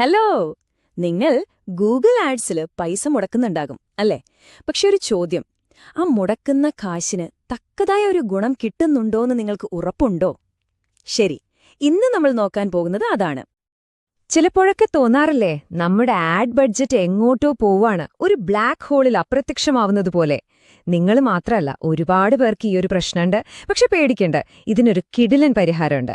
Hello നിങ്ങൾ Google ആഡ്സിൽ പൈസ മുടക്കുന്നുണ്ടാകും അല്ലേ? പക്ഷെ ഒരു ചോദ്യം. ആ മുടക്കുന്ന കാശിന് തക്കതായ ഒരു ഗുണം കിട്ടുന്നുണ്ടോന്ന് നിങ്ങൾക്ക് ഉറപ്പുണ്ടോ? ശരി ഇന്ന് നമ്മൾ നോക്കാൻ പോകുന്നത് അതാണ്. ചിലപ്പോഴൊക്കെ തോന്നാറില്ലേ നമ്മുടെ ആഡ് ബഡ്ജറ്റ് എങ്ങോട്ടോ പോവാണ് ഒരു ബ്ലാക്ക് ഹോളിൽ അപ്രത്യക്ഷമാവുന്നത് പോലെ നിങ്ങൾ മാത്രമല്ല ഒരുപാട് പേർക്ക് ഈ ഒരു പ്രശ്നമുണ്ട് പക്ഷെ പേടിക്കണ്ട ഇതിനൊരു കിടിലൻ പരിഹാരമുണ്ട്.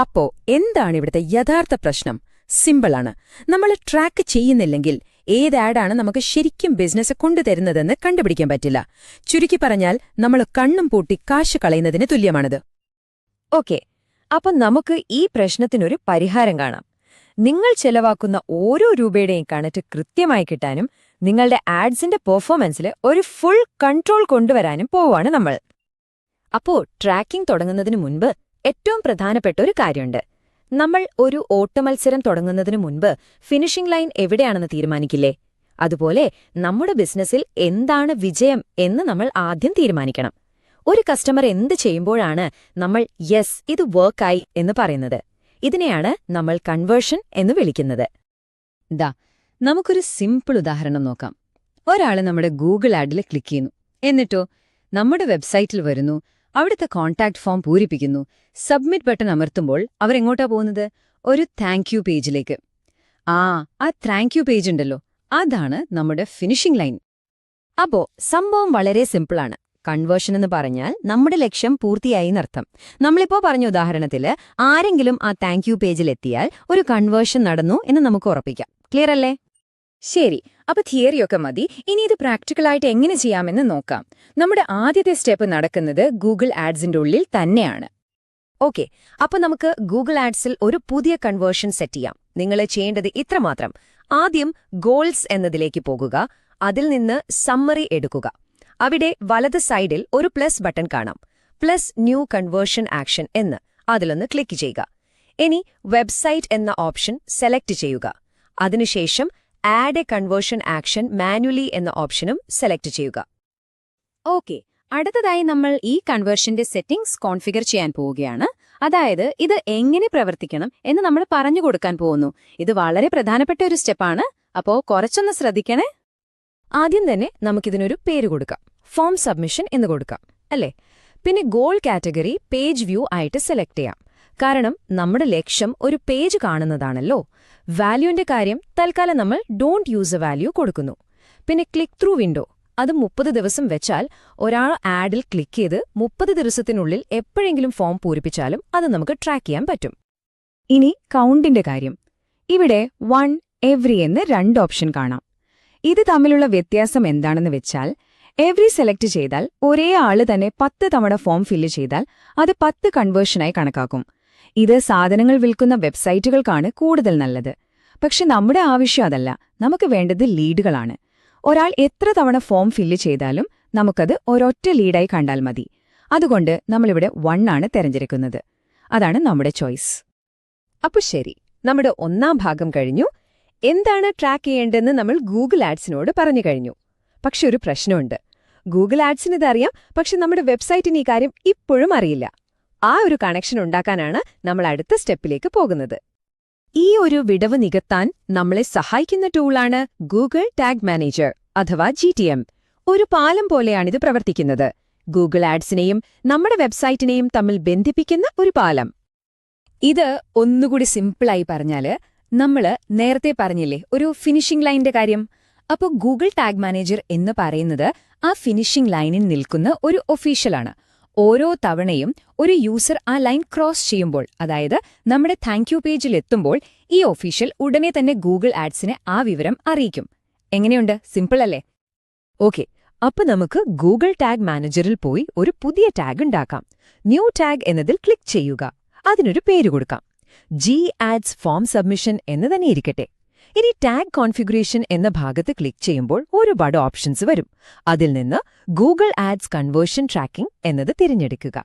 അപ്പോ എന്താണ് ഇവിടുത്തെ യഥാർത്ഥ പ്രശ്നം? സിമ്പിളാണ്. നമ്മൾ ട്രാക്ക് ചെയ്യുന്നില്ലെങ്കിൽ ഏത് ആഡാണ് നമുക്ക് ശരിക്കും ബിസിനസ് കൊണ്ടുതരുന്നതെന്ന് കണ്ടുപിടിക്കാൻ പറ്റില്ല. ചുരുക്കി പറഞ്ഞാൽ നമ്മൾ കണ്ണും പൂട്ടി കാശ് കളയുന്നതിന് തുല്യമാണിത്. ഓക്കെ. അപ്പം നമുക്ക് ഈ പ്രശ്നത്തിനൊരു പരിഹാരം കാണാം. നിങ്ങൾ ചെലവാക്കുന്ന ഓരോ രൂപയുടെയും കണക്റ്റ് കൃത്യമായി കിട്ടാനും നിങ്ങളുടെ ആഡ്സിന്റെ പെർഫോമൻസിൽ ഒരു ഫുൾ കൺട്രോൾ കൊണ്ടുവരാനും പോവാണ് നമ്മൾ. അപ്പോ ട്രാക്കിംഗ് തുടങ്ങുന്നതിന് മുൻപ് ഏറ്റവും പ്രധാനപ്പെട്ട ഒരു കാര്യമുണ്ട്. നമ്മൾ ഒരു ഓട്ടമത്സരം തുടങ്ങുന്നതിന് മുൻപ് ഫിനിഷിംഗ് ലൈൻ എവിടെയാണെന്ന് തീരുമാനിക്കില്ലേ? അതുപോലെ നമ്മുടെ ബിസിനസ്സിൽ എന്താണ് വിജയം എന്ന് നമ്മൾ ആദ്യം തീരുമാനിക്കണം. ഒരു കസ്റ്റമർ എന്ത് ചെയ്യുമ്പോഴാണ് നമ്മൾ യെസ് ഇത് വർക്കായി എന്ന് പറയുന്നത്. ഇതിനെയാണ് നമ്മൾ കൺവേർഷൻ എന്ന് വിളിക്കുന്നത്. ദാ നമുക്കൊരു സിമ്പിൾ ഉദാഹരണം നോക്കാം. ഒരാൾ നമ്മുടെ ഗൂഗിൾ ആഡിൽ ക്ലിക്ക് ചെയ്യുന്നു. എന്നിട്ടോ നമ്മുടെ വെബ്സൈറ്റിൽ വരുന്നു അവിടുത്തെ കോൺടാക്ട് ഫോം പൂരിപ്പിക്കുന്നു. സബ്മിറ്റ് ബട്ടൺ അമർത്തുമ്പോൾ അവരെങ്ങോട്ടാ പോകുന്നത്? ഒരു താങ്ക് യു പേജിലേക്ക് ആ ആ താങ്ക് യു പേജ് ഉണ്ടല്ലോ. അതാണ് നമ്മുടെ ഫിനിഷിംഗ് ലൈൻ അപ്പോ സംഭവം വളരെ സിമ്പിളാണ് കൺവേർഷൻ എന്ന് പറഞ്ഞാൽ നമ്മുടെ ലക്ഷ്യം പൂർത്തിയായി എന്നർത്ഥം. നമ്മളിപ്പോ പറഞ്ഞ ഉദാഹരണത്തിൽ ആരെങ്കിലും ആ താങ്ക് യു പേജിൽ എത്തിയാൽ ഒരു കൺവേർഷൻ നടന്നു എന്ന് നമുക്ക് ഉറപ്പിക്കാം. ക്ലിയർ അല്ലേ? ശരി അപ്പൊ തിയറിയൊക്കെ മതി. ഇനി ഇത് പ്രാക്ടിക്കലായിട്ട് എങ്ങനെ ചെയ്യാമെന്ന് നോക്കാം. നമ്മുടെ ആദ്യത്തെ സ്റ്റെപ്പ് നടക്കുന്നത് ഗൂഗിൾ ആഡ്സിന്റെ ഉള്ളിൽ തന്നെയാണ്. ഓക്കെ അപ്പൊ നമുക്ക് ഗൂഗിൾ ആഡ്സിൽ ഒരു പുതിയ കൺവേർഷൻ സെറ്റ് ചെയ്യാം. നിങ്ങൾ ചെയ്യേണ്ടത് ഇത്രമാത്രം ആദ്യം ഗോൾസ് എന്നതിലേക്ക് പോകുക അതിൽ നിന്ന് സമ്മറി എടുക്കുക. അവിടെ വലത് സൈഡിൽ ഒരു പ്ലസ് ബട്ടൺ കാണാം. പ്ലസ് ന്യൂ കൺവേർഷൻ ആക്ഷൻ എന്ന് അതിലൊന്ന് ക്ലിക്ക് ചെയ്യുക. ഇനി വെബ്സൈറ്റ് എന്ന ഓപ്ഷൻ സെലക്ട് ചെയ്യുക. അതിനുശേഷം add a conversion action manually എന്ന ഓപ്ഷനും സെലക്ട് ചെയ്യുക. ഓക്കെ അടുത്തതായി നമ്മൾ ഈ കൺവേർഷന്റെ സെറ്റിംഗ്സ് കോൺഫിഗർ ചെയ്യാൻ പോവുകയാണ്. അതായത് ഇത് എങ്ങനെ പ്രവർത്തിക്കണം എന്ന് നമ്മൾ പറഞ്ഞു കൊടുക്കാൻ പോകുന്നു. ഇത് വളരെ പ്രധാനപ്പെട്ട ഒരു സ്റ്റെപ്പാണ് അപ്പോ കുറച്ചൊന്ന് ശ്രദ്ധിക്കണേ. ആദ്യം തന്നെ നമുക്കിതിനൊരു പേര് കൊടുക്കാം. ഫോം സബ്മിഷൻ എന്ന് കൊടുക്കാം. അല്ലേ? പിന്നെ ഗോൾ കാറ്റഗറി പേജ് വ്യൂ ആയിട്ട് സെലക്ട് ചെയ്യാം. കാരണം നമ്മുടെ ലക്ഷ്യം ഒരു പേജ് കാണുന്നതാണല്ലോ. വാല്യൂന്റെ കാര്യം തൽക്കാലം നമ്മൾ ഡോണ്ട് യൂസ് എ വാല്യൂ കൊടുക്കുന്നു. പിന്നെ ക്ലിക്ക് ത്രൂ വിൻഡോ അത് മുപ്പത് ദിവസം വെച്ചാൽ ഒരാൾ ആഡിൽ ക്ലിക്ക് ചെയ്ത് മുപ്പത് ദിവസത്തിനുള്ളിൽ എപ്പോഴെങ്കിലും ഫോം പൂരിപ്പിച്ചാലും അത് നമുക്ക് ട്രാക്ക് ചെയ്യാൻ പറ്റും. ഇനി കൗണ്ടിന്റെ കാര്യം. ഇവിടെ വൺ എവ്രി എന്ന് രണ്ട് ഓപ്ഷൻ കാണാം. ഇത് തമ്മിലുള്ള വ്യത്യാസം എന്താണെന്ന് വെച്ചാൽ എവ്രി സെലക്ട് ചെയ്താൽ ഒരേ ആൾ തന്നെ പത്ത് തവണ ഫോം ഫില്ല് ചെയ്താൽ അത് പത്ത് കൺവേർഷനായി കണക്കാക്കും. ഇത് സാധനങ്ങൾ വിൽക്കുന്ന വെബ്സൈറ്റുകൾക്കാണ് കൂടുതൽ നല്ലത്. പക്ഷെ നമ്മുടെ ആവശ്യം അതല്ല. നമുക്ക് വേണ്ടത് ലീഡുകളാണ്. ഒരാൾ എത്ര തവണ ഫോം ഫില്ല് ചെയ്താലും നമുക്കത് ഒരൊറ്റ ലീഡായി കണ്ടാൽ മതി. അതുകൊണ്ട് നമ്മളിവിടെ വൺ ആണ് തെരഞ്ഞെടുക്കുന്നത്. അതാണ് നമ്മുടെ ചോയ്സ് അപ്പൊ ശരി. നമ്മുടെ ഒന്നാം ഭാഗം കഴിഞ്ഞു. എന്താണ് ട്രാക്ക് ചെയ്യേണ്ടതെന്ന് നമ്മൾ ഗൂഗിൾ ആഡ്സിനോട് പറഞ്ഞു കഴിഞ്ഞു. പക്ഷെ ഒരു പ്രശ്നമുണ്ട്. ഗൂഗിൾ ആഡ്സിന് ഇതറിയാം. പക്ഷെ നമ്മുടെ വെബ്സൈറ്റിന് ഈ കാര്യം ഇപ്പോഴും അറിയില്ല. ആ ഒരു കണക്ഷൻ ഉണ്ടാക്കാനാണ് നമ്മൾ അടുത്ത സ്റ്റെപ്പിലേക്ക് പോകുന്നത്. ഈ ഒരു വിടവ് നികത്താൻ നമ്മളെ സഹായിക്കുന്ന ടൂളാണ് ഗൂഗിൾ ടാഗ് മാനേജർ അഥവാ ജി ഒരു പാലം പോലെയാണിത് പ്രവർത്തിക്കുന്നത്. ഗൂഗിൾ ആഡ്സിനെയും നമ്മുടെ വെബ്സൈറ്റിനെയും തമ്മിൽ ബന്ധിപ്പിക്കുന്ന ഒരു പാലം. ഇത് ഒന്നുകൂടി സിമ്പിളായി പറഞ്ഞാൽ നമ്മൾ നേരത്തെ പറഞ്ഞില്ലേ ഒരു ഫിനിഷിംഗ് ലൈനിന്റെ കാര്യം. അപ്പോൾ ഗൂഗിൾ ടാഗ് മാനേജർ എന്ന് പറയുന്നത് ആ ഫിനിഷിംഗ് ലൈനിൽ നിൽക്കുന്ന ഒരു ഒഫീഷ്യലാണ് ഓരോ തവണയും ഒരു യൂസർ ആ ലൈൻ ക്രോസ് ചെയ്യുമ്പോൾ അതായത് നമ്മുടെ താങ്ക് യു പേജിൽ എത്തുമ്പോൾ ഈ ഒഫീഷ്യൽ ഉടനെ തന്നെ ഗൂഗിൾ ആഡ്സിനെ ആ വിവരം അറിയിക്കും. എങ്ങനെയുണ്ട്? സിമ്പിൾ അല്ലേ? ഓക്കെ അപ്പൊ നമുക്ക് ഗൂഗിൾ ടാഗ് മാനേജറിൽ പോയി ഒരു പുതിയ ടാഗ് ഉണ്ടാക്കാം. ന്യൂ ടാഗ് എന്നതിൽ ക്ലിക്ക് ചെയ്യുക. അതിനൊരു പേര് കൊടുക്കാം. ജി ആഡ്സ് ഫോം സബ്മിഷൻ എന്ന് തന്നെ ഇരിക്കട്ടെ. ഇനി ടാഗ് കോൺഫിഗറേഷൻ എന്ന ഭാഗത്ത് ക്ലിക്ക് ചെയ്യുമ്പോൾ ഒരുപാട് ഓപ്ഷൻസ് വരും. അതിൽ നിന്ന് ഗൂഗിൾ ആഡ്സ് കൺവേർഷൻ ട്രാക്കിംഗ് എന്നത് തിരഞ്ഞെടുക്കുക.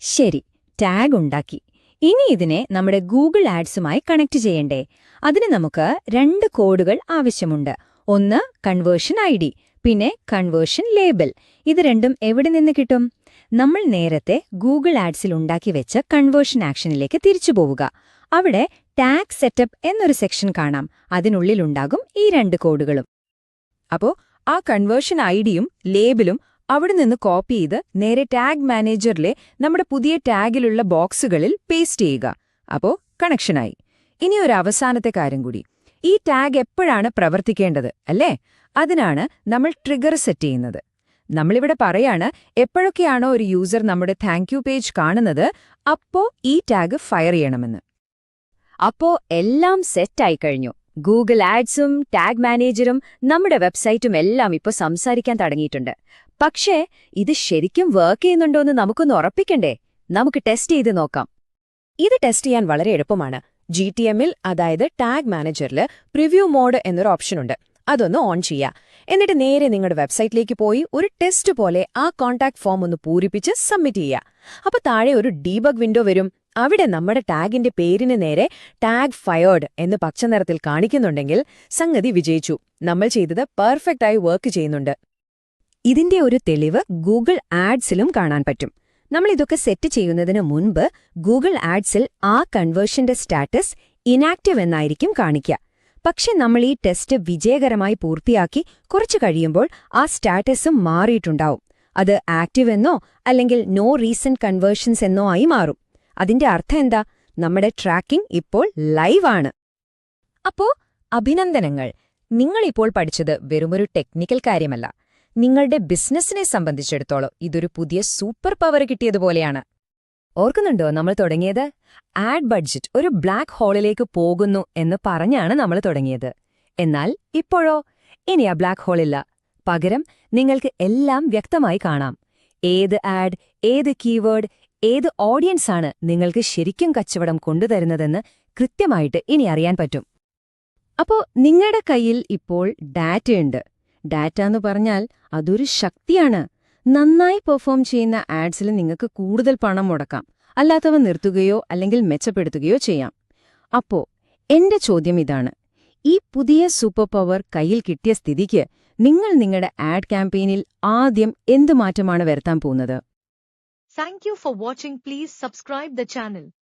ശരി ടാഗ് ഉണ്ടാക്കി. ഇനി ഇതിനെ നമ്മുടെ ഗൂഗിൾ ആഡ്സുമായി കണക്ട് ചെയ്യണ്ടേ? അതിന് നമുക്ക് രണ്ട് കോഡുകൾ ആവശ്യമുണ്ട്. ഒന്ന് കൺവേർഷൻ ഐ പിന്നെ കൺവേർഷൻ ലേബൽ ഇത് രണ്ടും എവിടെ നിന്ന് കിട്ടും? നമ്മൾ നേരത്തെ ഗൂഗിൾ ആഡ്സിൽ ഉണ്ടാക്കി വെച്ച കൺവേർഷൻ ആക്ഷനിലേക്ക് തിരിച്ചു പോവുക. അവിടെ ടാഗ് സെറ്റപ്പ് എന്നൊരു സെക്ഷൻ കാണാം. അതിനുള്ളിലുണ്ടാകും ഈ രണ്ട് കോഡുകളും. അപ്പോൾ ആ കൺവേർഷൻ ഐഡിയും ലേബലും അവിടെ നിന്ന് കോപ്പി ചെയ്ത് നേരെ ടാഗ് മാനേജറിലെ നമ്മുടെ പുതിയ ടാഗിലുള്ള ബോക്സുകളിൽ പേസ്റ്റ് ചെയ്യുക. അപ്പോൾ കണക്ഷനായി ഇനി ഒരു അവസാനത്തെ കാര്യം കൂടി. ഈ ടാഗ് എപ്പോഴാണ് പ്രവർത്തിക്കേണ്ടത് അല്ലേ? അതിനാണ് നമ്മൾ ട്രിഗർ സെറ്റ് ചെയ്യുന്നത്. നമ്മളിവിടെ പറയാണ് എപ്പോഴൊക്കെയാണോ ഒരു യൂസർ നമ്മുടെ താങ്ക് പേജ് കാണുന്നത് അപ്പോ ഈ ടാഗ് ഫയർ ചെയ്യണമെന്ന്. അപ്പോ എല്ലാം സെറ്റായി കഴിഞ്ഞു. ഗൂഗിൾ ആഡ്സും ടാഗ് മാനേജറും നമ്മുടെ വെബ്സൈറ്റും എല്ലാം ഇപ്പോൾ സംസാരിക്കാൻ തുടങ്ങിയിട്ടുണ്ട്. പക്ഷേ ഇത് ശരിക്കും വർക്ക് ചെയ്യുന്നുണ്ടോയെന്ന് നമുക്കൊന്ന് ഉറപ്പിക്കണ്ടേ? നമുക്ക് ടെസ്റ്റ് ചെയ്ത് നോക്കാം. ഇത് ടെസ്റ്റ് ചെയ്യാൻ വളരെ എളുപ്പമാണ്. ജി ടി എമ്മിൽ അതായത് ടാഗ് മാനേജറിൽ പ്രിവ്യൂ മോഡ് എന്നൊരു ഓപ്ഷനുണ്ട്. അതൊന്ന് ഓൺ ചെയ്യുക എന്നിട്ട് നേരെ നിങ്ങളുടെ വെബ്സൈറ്റിലേക്ക് പോയി ഒരു ടെസ്റ്റ് പോലെ ആ കോൺടാക്ട് ഫോം ഒന്ന് പൂരിപ്പിച്ച് സബ്മിറ്റ് ചെയ്യുക അപ്പൊ താഴെ ഒരു ഡീബഗ് വിൻഡോ വരും. അവിടെ നമ്മുടെ ടാഗിന്റെ പേരിന് നേരെ ടാഗ് ഫയേർഡ് എന്ന് പച്ച നിറത്തിൽ കാണിക്കുന്നുണ്ടെങ്കിൽ സംഗതി വിജയിച്ചു. നമ്മൾ ചെയ്തത് പെർഫെക്റ്റ് ആയി വർക്ക് ചെയ്യുന്നുണ്ട്. ഇതിന്റെ ഒരു തെളിവ് ഗൂഗിൾ ആഡ്സിലും കാണാൻ പറ്റും. നമ്മൾ ഇതൊക്കെ സെറ്റ് ചെയ്യുന്നതിന് മുൻപ് ഗൂഗിൾ ആഡ്സിൽ ആ കൺവേർഷന്റെ സ്റ്റാറ്റസ് ഇനാക്റ്റീവ് എന്നായിരിക്കും കാണിക്കുക പക്ഷെ നമ്മൾ ഈ ടെസ്റ്റ് വിജയകരമായി പൂർത്തിയാക്കി കുറച്ചു കഴിയുമ്പോൾ ആ സ്റ്റാറ്റസും മാറിയിട്ടുണ്ടാവും. അത് ആക്റ്റീവ് എന്നോ അല്ലെങ്കിൽ നോ റീസെന്റ് കൺവേർഷൻസ് എന്നോ ആയി മാറും. അതിന്റെ അർത്ഥം എന്താ? നമ്മുടെ ട്രാക്കിംഗ് ഇപ്പോൾ ലൈവാണ് അപ്പോ അഭിനന്ദനങ്ങൾ. നിങ്ങളിപ്പോൾ പഠിച്ചത് വെറുമൊരു ടെക്നിക്കൽ കാര്യമല്ല. നിങ്ങളുടെ ബിസിനസ്സിനെ സംബന്ധിച്ചിടത്തോളം ഇതൊരു പുതിയ സൂപ്പർ പവർ കിട്ടിയതുപോലെയാണ്. ഓർക്കുന്നുണ്ടോ നമ്മൾ തുടങ്ങിയത്? ആഡ് ബഡ്ജറ്റ് ഒരു ബ്ലാക്ക് ഹോളിലേക്ക് പോകുന്നു എന്ന് പറഞ്ഞാണ് നമ്മൾ തുടങ്ങിയത്. എന്നാൽ ഇപ്പോഴോ? ഇനി ആ ബ്ലാക്ക് ഹോളില്ല പകരം നിങ്ങൾക്ക് എല്ലാം വ്യക്തമായി കാണാം. ഏത് ആഡ് ഏത് കീവേഡ് ഏത് ഓഡിയൻസാണ് നിങ്ങൾക്ക് ശരിക്കും കച്ചവടം കൊണ്ടുതരുന്നതെന്ന് കൃത്യമായിട്ട് ഇനി അറിയാൻ പറ്റും. അപ്പോൾ നിങ്ങളുടെ കയ്യിൽ ഇപ്പോൾ ഡാറ്റയുണ്ട് ഡാറ്റ എന്ന് പറഞ്ഞാൽ അതൊരു ശക്തിയാണ്. നന്നായി പെർഫോം ചെയ്യുന്ന ആഡ്സിൽ നിങ്ങൾക്ക് കൂടുതൽ പണം മുടക്കാം. അല്ലാത്തവ നിർത്തുകയോ അല്ലെങ്കിൽ മെച്ചപ്പെടുത്തുകയോ ചെയ്യാം. അപ്പോ എന്റെ ചോദ്യം ഇതാണ്. ഈ പുതിയ സൂപ്പർ പവർ കയ്യിൽ കിട്ടിയ സ്ഥിതിക്ക് നിങ്ങൾ നിങ്ങളുടെ ആഡ് ക്യാമ്പയിനിൽ ആദ്യം എന്ത് മാറ്റമാണ് വരുത്താൻ പോകുന്നത്? Thank you for watching Please subscribe the channel.